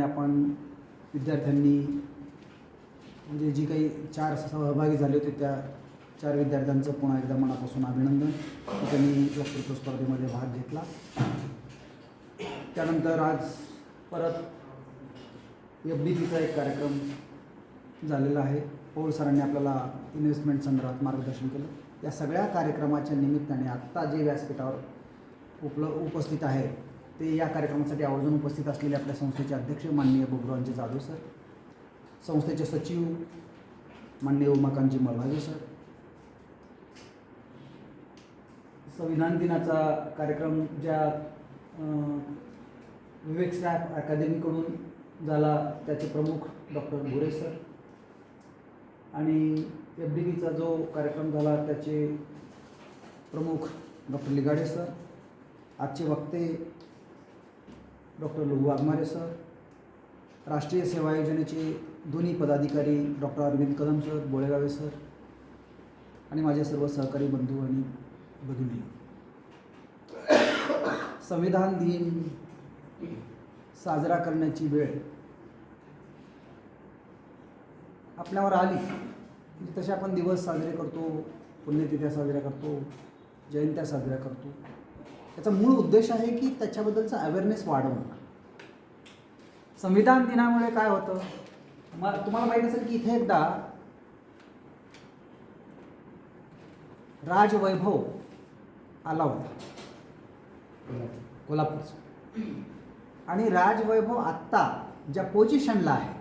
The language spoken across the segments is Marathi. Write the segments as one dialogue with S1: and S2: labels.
S1: आपण विद्यार्थ्यांनी म्हणजे जी काही चार सहभागी झाले होते त्या चार विद्यार्थ्यांचं पुन्हा एकदा मनापासून अभिनंदन. त्यांनी वक्तृत्व स्पर्धेमध्ये भाग घेतला. त्यानंतर आज परत एफ डी पीचा एक कार्यक्रम झालेला आहे. पौल सरांनी आपल्याला इन्व्हेस्टमेंट संदर्भात मार्गदर्शन केलं. या सगळ्या कार्यक्रमाच्या निमित्ताने आत्ता जे व्यासपीठावर उपल उपस्थित आहे ते या कार्यक्रमासाठी आवर्जून उपस्थित असलेले आपल्या संस्थेचे अध्यक्ष माननीय बबुरावजी जाधव सर संस्थेचे सचिव माननीय उमाकांतजी मल्हाजी सर. संविधान दिनाचा कार्यक्रम ज्या विवेक स्टॅफ अकादमीकडून झाला त्याचे प्रमुख डॉक्टर भोरे सर आणि एफ डी बीचा जो कार्यक्रम झाला त्याचे प्रमुख डॉक्टर लिगाडे सर आजचे वक्ते डॉक्टर लघु वाघमारे सर राष्ट्रीय सेवा योजनेचे दोन्ही पदाधिकारी doctor Arvind Kadam sir Bolegave sir आणि माझे सर्व सहकारी बंधू आणि भगिनी. संविधान दिन साजरा करण्याची वेळ आपल्यावर आली. म्हणजे तसे आपण दिवस साजरे करतो पुण्यतिथ्या साजऱ्या करतो जयंत्या साजऱ्या करतो. त्याचा मूळ उद्देश आहे की त्याच्याबद्दलचा अवेअरनेस वाढवणं. संविधान दिनामुळे काय होतं? म तुम्हाला माहीत असेल की इथे एकदा राजवैभव आला होता. कोल्हापूरचा. आणि राजवैभव आत्ता ज्या पोझिशनला आहे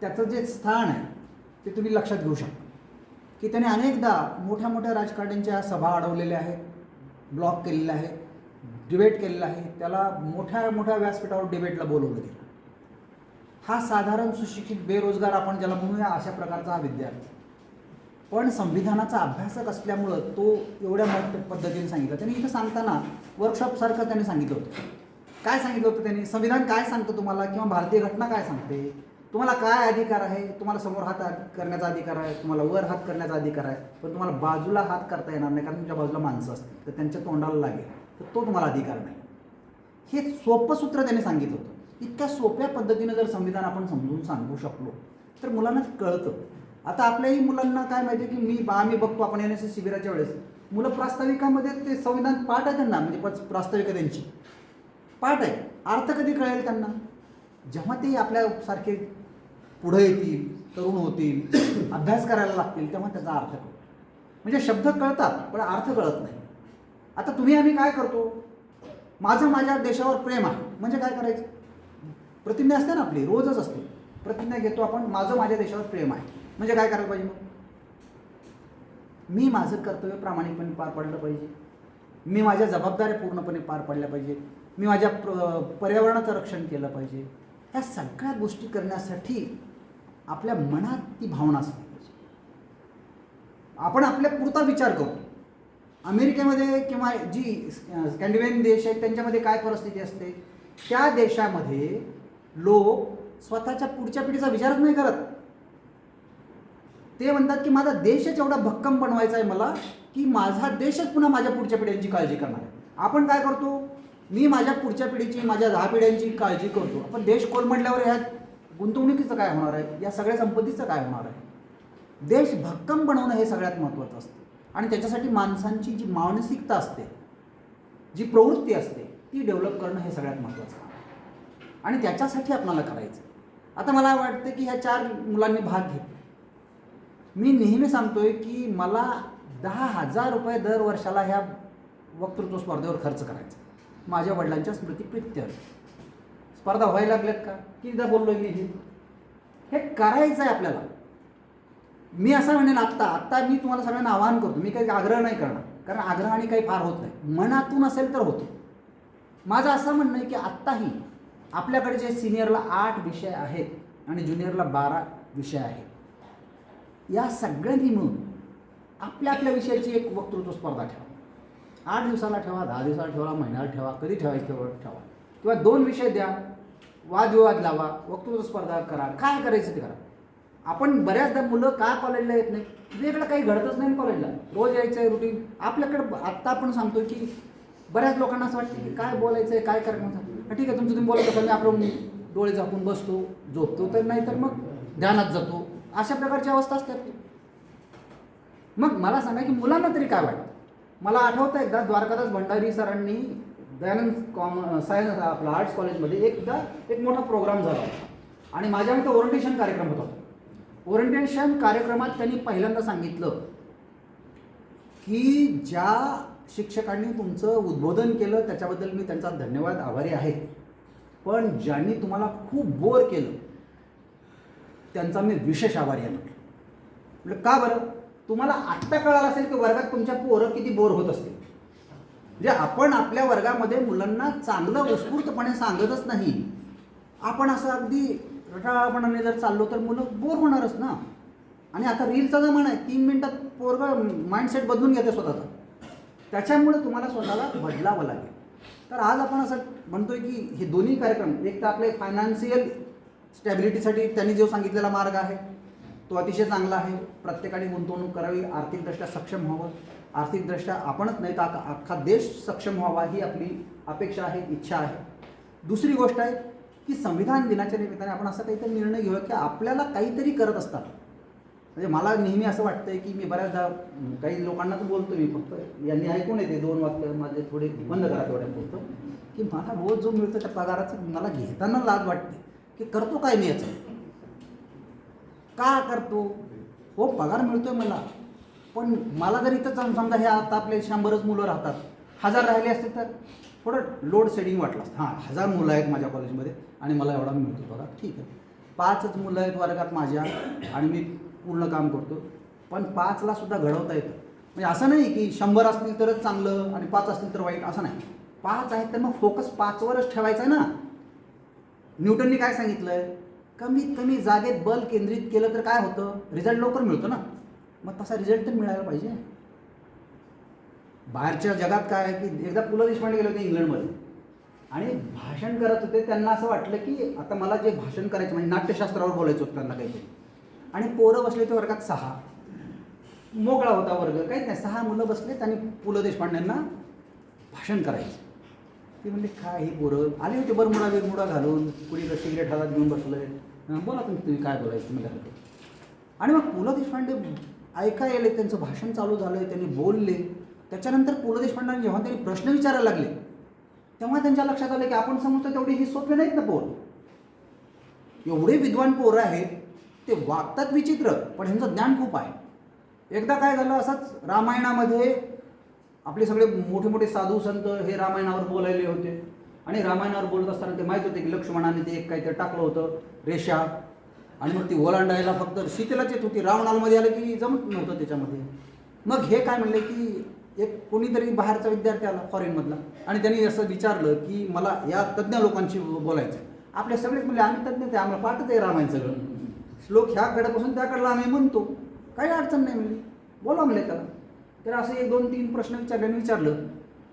S1: त्याचं जे स्थान आहे ते तुम्ही लक्षात घेऊ शकता. की त्याने अनेकदा मोठ्या मोठ्या राजकारण्यांच्या सभा अडवलेल्या आहेत. ब्लॉक केलेलं आहे डिबेट केलेला आहे त्याला मोठ्या मोठ्या व्यासपीठावर डिबेटला बोलवलं गेलं. हा साधारण सुशिक्षित बेरोजगार आपण ज्याला म्हणूया अशा प्रकारचा हा विद्यार्थी. पण संविधानाचा अभ्यासक असल्यामुळं तो एवढ्या मोठ्या पद्धतीने सांगितलं. त्यांनी इथं सांगताना वर्कशॉपसारखं त्यांनी सांगितलं होतं. काय सांगितलं होतं त्यांनी? संविधान काय सांगतं तुम्हाला? किंवा भारतीय घटना काय सांगते? तुम्हाला काय अधिकार आहे? तुम्हाला समोर हात करण्याचा अधिकार आहे तुम्हाला वर हात करण्याचा अधिकार आहे पण तुम्हाला बाजूला हात करता येणार नाही कारण तुमच्या बाजूला माणसं असतील. तर त्यांच्या तोंडाला लागेल. तर तो तुम्हाला अधिकार नाही. हे सोपं सूत्र त्याने सांगितलं होतं. इतक्या सोप्या पद्धतीनं जर संविधान आपण समजून सांगू शकलो तर मुलांना कळतं. आता आपल्याही मुलांना काय माहिती की मी बा आम्ही बघतो आपण एन एस एस शिबिराच्या वेळेस. मुलं प्रास्ताविकामध्ये ते संविधान पाठ आहे त्यांना म्हणजे प्रास्ताविका त्यांची. पाठ आहे. अर्थ कधी कळेल त्यांना? जेव्हा ते आपल्यासारखे पुढे येतील तरुण होतील अभ्यास करायला लागतील तेव्हा त्याचा अर्थ कळतो. म्हणजे शब्द कळतात पण अर्थ कळत नाही. आता तुम्ही आम्ही काय करतो? माझं माझ्या देशावर प्रेम आहे. म्हणजे काय करायचं? प्रतिज्ञा असते ना आपली रोजच असते. प्रतिज्ञा घेतो आपण माझं माझ्या देशावर प्रेम आहे. म्हणजे काय करायला पाहिजे मग? मी माझं कर्तव्य प्रामाणिकपणे पार पाडलं पाहिजे. मी माझ्या जबाबदाऱ्या पूर्णपणे पार पाडल्या पाहिजे मी माझ्या प्र पर्यावरणाचं रक्षण केलं पाहिजे. ह्या सगळ्या गोष्टी करण्यासाठी आपल्या मनात ती भावना असली पाहिजे. आपण आपल्या पुरता विचार करतो अमेरिकेमध्ये किंवा जी स्कॅन्डिनेव्हियन देश आहेत त्यांच्यामध्ये काय परिस्थिती असते? त्या देशामध्ये लोक स्वतःच्या पुढच्या पिढीचा विचारच नाही करत. ते म्हणतात की माझा देशच एवढा भक्कम बनवायचा आहे मला की माझा देशच पुन्हा माझ्या पुढच्या पिढ्यांची काळजी करणार आहे. आपण काय करतो? मी माझ्या पुढच्या पिढीची माझ्या दहा पिढ्यांची काळजी करतो. आपण देश कोलमडल्यावर ह्या गुंतवणुकीचं काय होणार आहे? या सगळ्या संपत्तीचं काय होणार आहे? देश भक्कम बनवणं हे सगळ्यात महत्त्वाचं असतं. आणि त्याच्यासाठी माणसांची जी मानसिकता असते जी प्रवृत्ती असते ती डेव्हलप करणं हे सगळ्यात महत्त्वाचं आहे. आणि त्याच्यासाठी आपल्याला करायचं. आता मला वाटतं की ह्या चार मुलांनी भाग घेतला. मी नेहमी सांगतोय की मला दहा हजार रुपये दर वर्षाला ह्या वक्तृत्व स्पर्धेवर खर्च करायचा. माझ्या वडिलांच्या स्मृती प्रित्यर्थ स्पर्धा व्हायला लागल्यात का? कितीदा बोललोय मी हे? हे करायचं आहे आपल्याला. मी असं म्हणेन आत्ता आत्ता मी तुम्हाला सगळ्यांना आवाहन करतो. मी काही आग्रह नाही करणार. कारण आग्रहाने काही फार होत नाही. मनातून असेल तर होतो. माझं असं म्हणणं आहे की आत्ताही आपल्याकडे जे सिनियरला आठ विषय आहेत आणि ज्युनियरला बारा विषय आहेत. या सगळ्यांनी मिळून आपल्या आपल्या विषयाची एक वक्तृत्व स्पर्धा ठेवा. आठ दिवसाला ठेवा दहा दिवसाला ठेवा महिन्याला ठेवा कधी ठेवायचं ठेवा. किंवा दोन विषय द्या. वादविवाद लावा वक्तृत्व स्पर्धा करा काय करायचं ते करा. आपण बऱ्याचदा मुलं का कॉलेजला येत नाही? म्हणजे वेगळं काही घडतच नाही कॉलेजला रोज यायचं आहे रुटीन आपल्याकडे आत्ता आपण सांगतो की बऱ्याच लोकांना असं वाटतं की काय बोलायचं आहे काय करायचं ठीक आहे तुमचं तुम्ही बोलत असाल मी आपलं डोळे झाकून बसतो झोपतो तर नाही तर मग ध्यानात जातो. अशा प्रकारची अवस्था असतात मग मला सांगा की मुलांना तरी काय वाटतं? मला आठवतं एकदा द्वारकादास भंडारी सरांनी दयानंद कॉम सायन्स आपला आर्ट्स कॉलेजमध्ये एकदा एक मोठा प्रोग्राम झाला होता. आणि माझ्यामध्ये ओरिएंटेशन कार्यक्रम होता. ओरिएंटेशन कार्यक्रमात त्यांनी पहिल्यांदा सांगितलं की ज्या शिक्षकांनी तुमचं उद्बोधन केलं त्याच्याबद्दल मी त्यांचा धन्यवाद आभारी आहे. पण ज्यांनी तुम्हाला खूप बोर केलं त्यांचा मी विशेष आभारी आहे. म्हटलं म्हटलं का बरं? तुम्हाला आत्ता कळालं असेल की वर्गात तुमच्या पोरं किती बोर होत असतील. म्हणजे आपण आपल्या वर्गामध्ये मुलांना चांगलं उत्स्फूर्तपणे सांगतच नाही. आपण असं अगदी रटाळपणाने जर चाललो तर मुलं बोर होणारच ना. आणि आता रीलचा जमाना आहे तीन मिनटात पोरगं माइंडसेट बदलून घेते स्वतःचा. त्याच्यामुळे तुम्हाला स्वतःला बदलावं लागेल. तर आज आपण असं म्हणतोय की हे दोन्ही कार्यक्रम एक तर आपले फायनान्शियल स्टॅबिलिटीसाठी त्यांनी जो सांगितलेला मार्ग आहे तो अतिशय चांगला आहे. प्रत्येकाने गुंतवणूक करावी आर्थिकदृष्ट्या सक्षम व्हावं. आर्थिकदृष्ट्या आपणच नाही तर अख्खा- अख्खा देश सक्षम व्हावा ही आपली अपेक्षा आहे इच्छा आहे. दुसरी गोष्ट आहे की संविधान दिनाच्या निमित्ताने आपण असा काहीतरी निर्णय घेऊया की आपल्याला काहीतरी करत असतात. म्हणजे मला नेहमी असं वाटतंय की मी बऱ्याचदा काही लोकांना तर बोलतो मी फक्त यांनी ऐकून येते दोन वाक्य माझे थोडे बंद करा तेवढ्या बोलतो की मला रोज जो मिळतो त्या पगाराचं मला घेताना लाज वाटते की करतो काय मी याचं? का करतो? हो पगार मिळतोय मला. पण मला जर इथं सम- समजा हे आता आपले शंभरच मुलं राहतात हजार राहिले असते तर थोडं लोड शेडिंग वाटलं असतं. हां हजार मुलं आहेत माझ्या कॉलेजमध्ये आणि मला एवढा मिळतो बघा. ठीक आहे. पाचच मुलं आहेत वर्गात माझ्या आणि मी पूर्ण काम करतो. पण पाचला सुद्धा घडवता येतं. म्हणजे असं नाही की शंभर असतील तरच चांगलं आणि पाच असतील तर वाईट असं नाही. पाच आहेत तर मग फोकस पाचवरच ठेवायचा आहे ना. न्यूटननी काय सांगितलंय? कमीत कमी जागेत बल केंद्रित केलं तर काय होतं? रिझल्ट लवकर मिळतो ना. मग तसा रिझल्ट तर मिळायला पाहिजे. बाहेरच्या जगात काय आहे की एकदा पु ल देशपांडे गेले होते इंग्लंडमध्ये. आणि भाषण करत होते त्यांना असं वाटलं की आता मला जे भाषण करायचं म्हणजे नाट्यशास्त्रावर बोलायचं होतं त्यांना काहीतरी. आणि पोरं बसले ते वर्गात सहा. मोकळा होता वर्ग काहीच नाही. सहा मुलं बसलेत आणि पु ल देशपांड्यांना भाषण करायचं. ते म्हणजे काय हे पोरं? आले होते बरमुडा बिरमुडा घालून. कुणी सिगरेट हातात घेऊन बसलं. बोला तुम्ही तुम्ही काय बोलायचं? तुम्ही घालतो आणि मग पु ल देशपांडे ऐकायला आले त्यांचं भाषण चालू झालं त्यांनी बोलले. त्याच्यानंतर पु ल देशपांडांनी जेव्हा त्यांनी प्रश्न विचारायला लागले तेव्हा त्यांच्या लक्षात आलं की आपण समजतो तेवढी ही सोपे नाहीत ना पोर. एवढे विद्वान पोरं आहेत ते वागतात विचित्र पण ह्यांचं ज्ञान खूप आहे. एकदा काय झालं असंच रामायणामध्ये आपले सगळे मोठे मोठे साधू संत हे रामायणावर बोलायले होते. आणि रामायणावर बोलत असताना ते माहीत होते की लक्ष्मणाने ते एक काहीतरी टाकलं होतं रेषा. आणि मग ती ओलांडायला फक्त शीतेलाच येत होती. रावणालमध्ये आलं की जमत नव्हतं त्याच्यामध्ये. मग हे काय म्हणले की एक कोणीतरी बाहेरचा विद्यार्थी आला फॉरेनमधला आणि त्यांनी असं विचारलं की मला या तज्ज्ञ लोकांशी बोलायचं आपल्या सगळेच म्हणजे आम्ही तज्ज्ञ ते आम्हाला पाठच आहे रामायण सगळं. श्लोक ह्या कडेपासून त्याकडला आम्ही म्हणतो. काही अडचण नाही म्हणली. बोला म्हणले त्याला. तर असं एक दोन तीन प्रश्न विचारल्याने विचारलं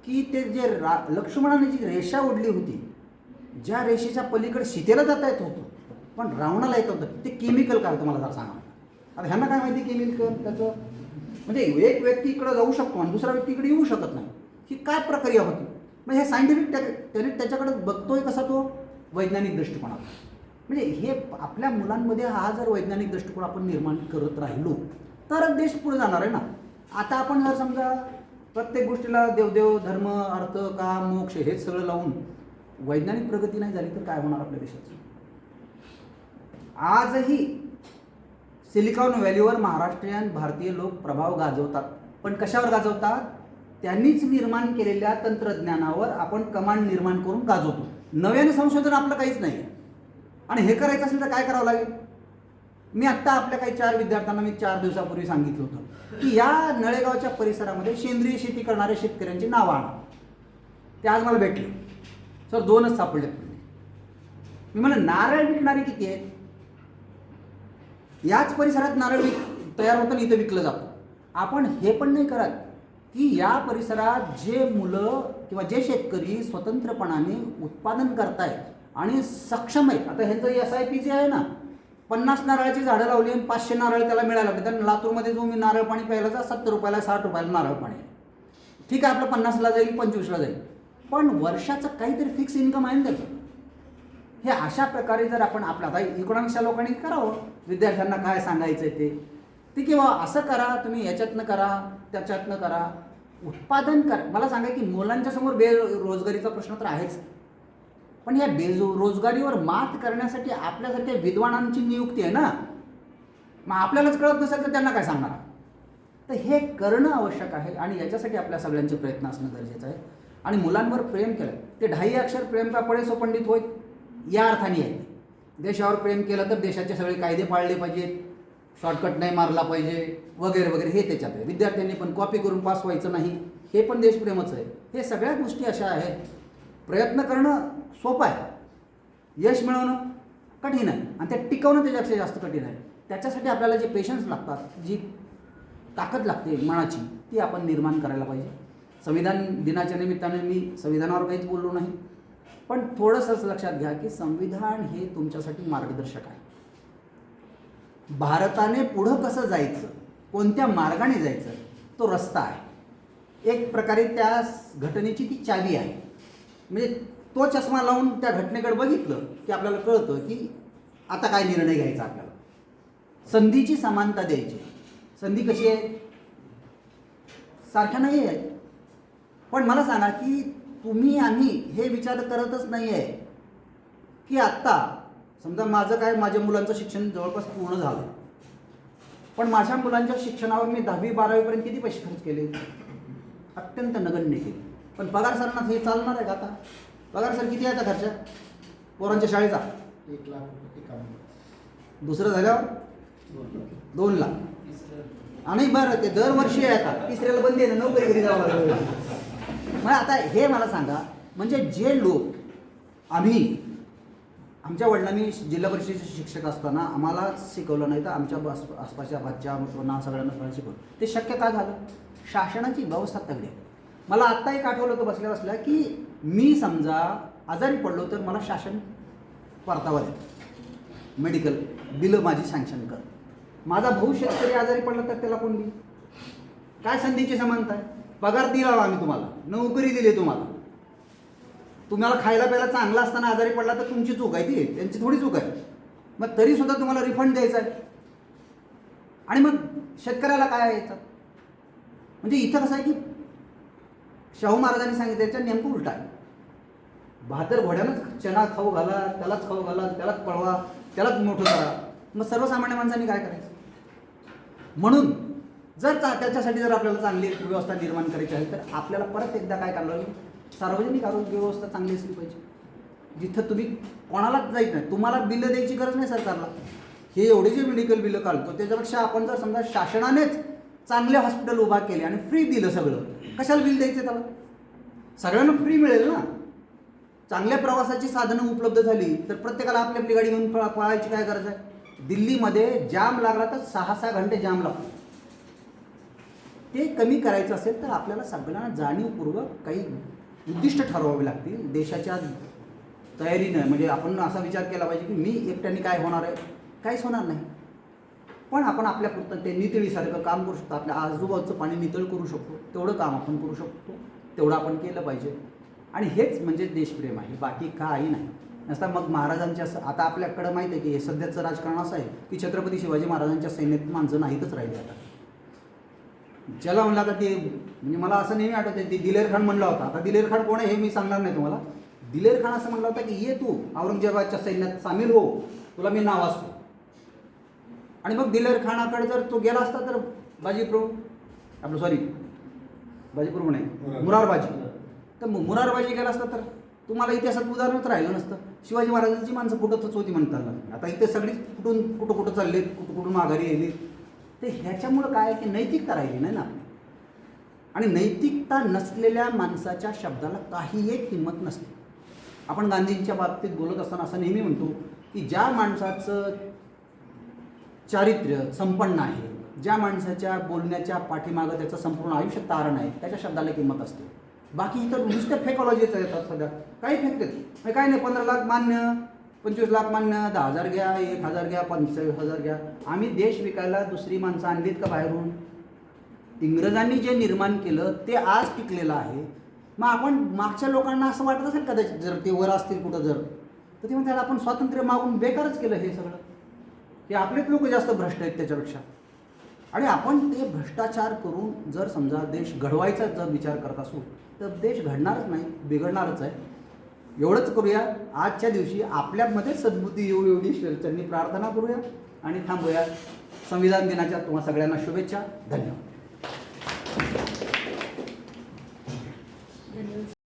S1: की ते जे रा लक्ष्मणाने जी रेषा ओढली होती ज्या रेषेच्या पलीकडे सीतेला जाता येत होतं पण रावणाला येत होतं. ते केमिकल काय तुम्हाला मला जरा सांगा. आता ह्यांना काय माहिती केमिकल त्याचं? म्हणजे एक व्यक्ती इकडं जाऊ शकतो आणि दुसरा व्यक्ती इकडे येऊ शकत नाही. ही काय प्रक्रिया होती? म्हणजे हे सायंटिफिक त्याने त्याच्याकडे बघतोय कसा तो? वैज्ञानिक दृष्टिकोनात. म्हणजे हे आपल्या मुलांमध्ये हा जर वैज्ञानिक दृष्टिकोन आपण निर्माण करत राहिलो तरच देश पुढे जाणार आहे ना. आता आपण जर समजा प्रत्येक गोष्टीला देवदेव धर्म अर्थ काम मोक्ष हेच सगळं लावून वैज्ञानिक प्रगती नाही झाली तर काय होणार आपल्या देशाचं आजही सिलिकॉन व्हॅलीवर महाराष्ट्रीयन भारतीय लोक प्रभाव गाजवतात. पण कशावर गाजवतात? त्यांनीच निर्माण केलेल्या तंत्रज्ञानावर आपण कमांड निर्माण करून गाजवतो. नव्याने संशोधन आपलं काहीच नाही. आणि हे करायचं असेल तर काय करावं लागेल? मी आत्ता आपल्या काही चार विद्यार्थ्यांना मी चार दिवसापूर्वी सांगितलं होतं की या नळेगावच्या परिसरामध्ये सेंद्रिय शेती करणाऱ्या शेतकऱ्यांची नावं आणा. ते आज मला भेटले. सर दोनच सापडलेत. मी म्हणलं नारळ विकणारे किती आहेत? याच परिसरात नारळ विक तयार होतं आणि इथं विकलं जातं. आपण हे पण नाही करत की या परिसरात जे मुलं किंवा जे शेतकरी स्वतंत्रपणाने उत्पादन करतायत आणि सक्षम आहेत. आता ह्यांचं एस आय पी जे आहे ना पन्नास नारळाची झाडं लावली आणि पाचशे नारळ त्याला मिळायला लागले तर लातूरमध्ये जो मी नारळ पाणी प्यायला जा सत्तर रुपयाला साठ रुपयाला नारळ पाणी आहे. ठीक आहे आपलं पन्नासला जाईल पंचवीसला जाईल. पण वर्षाचं काहीतरी फिक्स इन्कम आहे ना त्याचं. हे अशा प्रकारे जर आपण आपलं आता इकॉनॉमिक्सच्या लोकांनी करावं विद्यार्थ्यांना काय सांगायचं आहे ते? ते किंवा असं करा तुम्ही याच्यातनं करा त्याच्यातनं करा. उत्पादन कर. मला सांगा की मुलांच्या समोर बेरोजगारीचा प्रश्न तर आहेच. पण या बेजो रोजगारीवर मात करण्यासाठी आपल्यासारख्या विद्वानांची नियुक्ती आहे ना? मग आपल्यालाच कळत नसेल तर त्यांना काय सांगणार? तर हे करणं आवश्यक आहे आणि याच्यासाठी आपल्या सगळ्यांचे प्रयत्न असणं गरजेचं आहे. आणि मुलांवर प्रेम केलं. ते ढाई अक्षर प्रेम का पडे सो पंडित होईल या अर्थाने आहेत देशावर प्रेम केलं तर देशाचे सगळे कायदे पाळले पाहिजेत. शॉर्टकट नाही मारला पाहिजे. वगैरे वगैरे. हे त्याच्यात आहे. विद्यार्थ्यांनी पण कॉपी करून पास व्हायचं नाही. हे पण देशप्रेमच आहे. हे सगळ्या गोष्टी अशा आहेत. प्रयत्न करणं सोपं आहे. यश मिळवणं कठीण आहे. आणि ते टिकवणं त्याच्यापेक्षा जास्त कठीण आहे. त्याच्यासाठी आपल्याला जे पेशन्स लागतात जी ताकद लागते मनाची ती आपण निर्माण करायला पाहिजे. संविधान दिनाच्या निमित्ताने मी संविधानावर काहीच बोललो नाही. पण थोडंसंच लक्षात घ्या की संविधान हे तुमच्यासाठी मार्गदर्शक आहे. भारताने पुढं कसं जायचं कोणत्या मार्गाने जायचं तो रस्ता आहे. एक प्रकारे त्या घटनेची ती चावी आहे. म्हणजे तो चष्मा लावून त्या घटनेकडे बघितलं की आपल्याला कळतं की आता काय निर्णय घ्यायचा आपल्याला. संधीची समानता द्यायची. संधी कशी आहे? सारख्या नाही आहे. पण मला सांगा की तुम्ही आम्ही हे विचार करतच नाही आहे की आत्ता समजा माझं काय माझ्या मुलांचं शिक्षण जवळपास पूर्ण झालं. पण माझ्या मुलांच्या शिक्षणावर मी दहावी बारावीपर्यंत किती पैसे खर्च केले? अत्यंत नगण्य केले. पण पगार सरांना हे चालणार आहे का आता? पगार सर किती आहे आता खर्च? पोरांच्या शाळेचा?
S2: एक लाख
S1: दुसरं झाल्यावर? दोन लाख. आणि बरं ते दरवर्षी आहे आता. तिसऱ्याला बंदी आहे ना नोकरी घरी जावं लागलं. मग आता हे मला सांगा म्हणजे जे लोक आम्ही आमच्या वडिलांनी जिल्हा परिषदेचे शिक्षक असताना आम्हाला शिकवलं नाही तर आमच्या आस आसपासच्या भाच्या ना सगळ्यांना सगळ्यांना शिकवलं. ते शक्य का झालं? शासनाची व्यवस्था तगडी मला आत्ता एक आठवलं होतं बसल्या बसल्या की मी समजा आजारी पडलो तर मला शासन परतावा द्या मेडिकल बिलं माझी सँक्शन कर माझा भाऊ शेतकरी आजारी पडला तर त्याला कोण देईल? काय संधीची समानता आहे? पगार दिला आम्ही तुम्हाला. नोकरी दिली तुम्हाला. तुम्हाला खायला प्यायला चांगला असताना आजारी पडला तर तुमची चूक आहे ती. त्यांची थोडी चूक आहे. मग तरी सुद्धा तुम्हाला रिफंड द्यायचा आहे आणि मग शेतकऱ्याला काय आहे याचं म्हणजे इथं कसं आहे की शाहू महाराजांनी सांगितलं याच्या नेमकं उलट आहे. भातर घोड्यानंच चणा खाऊ घाला त्यालाच खाऊ घाला त्यालाच पळवा त्यालाच मोठं करा. मग सर्वसामान्य माणसांनी काय करायचं? म्हणून जर चा त्याच्यासाठी जर आपल्याला चांगली व्यवस्था निर्माण करायची आहे तर आपल्याला परत एकदा काय करावं लागेल? सार्वजनिक आरोग्य व्यवस्था चांगली असली पाहिजे. जिथं तुम्ही कोणालाच जायचं नाही तुम्हाला बिलं द्यायची गरज नाही सरकारला. हे एवढे जे मेडिकल बिलं काढतो त्याच्यापेक्षा आपण जर समजा शासनानेच चांगले हॉस्पिटल उभा केले आणि फ्री दिलं सगळं कशाला बिल द्यायचं त्याला? सगळ्यांना फ्री मिळेल ना. चांगल्या प्रवासाची साधनं उपलब्ध झाली तर प्रत्येकाला आपली आपली गाडी घेऊन पळा पळायची काय गरज आहे? दिल्लीमध्ये जाम लागला तर सहा सहा घंटे जाम लागतो. ते कमी करायचं असेल तर आपल्याला सगळ्यांना जाणीवपूर्वक काही उद्दिष्ट ठरवावे लागतील. देशाच्या तयारीनं म्हणजे आपण असा विचार केला पाहिजे की मी एकट्याने काय होणार आहे? काहीच होणार नाही. पण आपण आपल्या पुरतं ते नितळीसारखं काम करू शकतो. आपल्या आजूबाजूचं पाणी नितळ करू शकतो. तेवढं काम आपण करू शकतो. तेवढं आपण केलं पाहिजे. आणि हेच म्हणजे देशप्रेम आहे. बाकी काही नाही. नसता मग महाराजांच्या असं आता आपल्याकडं माहिती आहे की हे सध्याचं राजकारण असं आहे की छत्रपती शिवाजी महाराजांच्या सैन्यात माणसं नाहीतच राहिली आता. ज्याला म्हणलं आता ते म्हणजे मला असं नेहमी आठवतं ते दिलेर खान म्हणला होता. आता दिलेर खान कोण आहे हे मी सांगणार नाही तुम्हाला. दिलेर खान असं म्हणलं होतं की ये तू औरंगजेबाच्या सैन्यात सामील हो. तुला मी नाव असतो. आणि मग दिलेर खानाकडे जर तो गेला असता तर बाजीप्रभू आपलं सॉरी बाजीप्रभू नाही मुरारबाजी. तर मग मुरारबाजी गेला असता तर तुम्हाला इतिहासात उदाहरणच राहिलं नसतं. शिवाजी महाराजांची माणसं कुठंच होती म्हणतात. आता इथे सगळीच कुठून कुठं कुठं चाललेत कुठं कुठून माघारी येईल तर ह्याच्यामुळं काय की नैतिकता राहिली नाही ना आपली. आणि नैतिकता नसलेल्या माणसाच्या शब्दाला काही एक किंमत नसते. आपण गांधींच्या बाबतीत बोलत असताना असं नेहमी म्हणतो की ज्या माणसाचं चारित्र्य संपन्न आहे ज्या माणसाच्या बोलण्याच्या पाठीमागं त्याचं संपूर्ण आयुष्य तारण आहे त्याच्या शब्दाला किंमत असते. बाकी इतर नुसत्या फेकॉलॉजीचं येतात सध्या. काही फेकतात. म्हणजे काय नाही पंधरा लाख मान्य. पंचवीस लाख मान्य दहा हजार घ्या एक हजार घ्या पंचेचाळीस हजार घ्या. आम्ही देश विकायला दुसरी माणसं आणलीत का बाहेरून? इंग्रजांनी जे निर्माण केलं ते आज टिकलेलं आहे. मग आपण मागच्या लोकांना असं वाटत असेल कदाचित जर ते वर असतील कुठं जर? तर ते म्हणतात आपण स्वातंत्र्य मागून बेकारच केलं हे सगळं. हे आपलेच लोक जास्त भ्रष्ट आहेत त्याच्यापेक्षा. आणि आपण ते भ्रष्टाचार करून जर समजा देश घडवायचा जर विचार करत असू तर देश घडणारच नाही बिघडणारच आहे. एवढंच करूया. आजच्या दिवशी आपल्यामध्ये सद्बुद्धी येऊ एवढी त्यांनी प्रार्थना करूया. आणि थांबूया. संविधान दिनाच्या तुम्हा सगळ्यांना शुभेच्छा. धन्यवाद.